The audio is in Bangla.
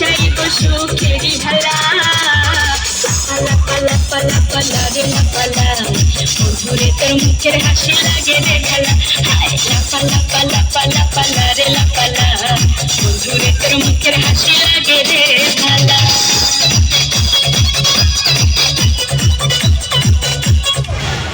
সুখেরই ঢালা পালা পালা পালা পালা রে লাপালা বন্ধুরে তোর মুখের হাসি লাগে রে ঢালা হায় লাপালা পালা পালা পালা রে লাপালা মধুরে তোর হাসি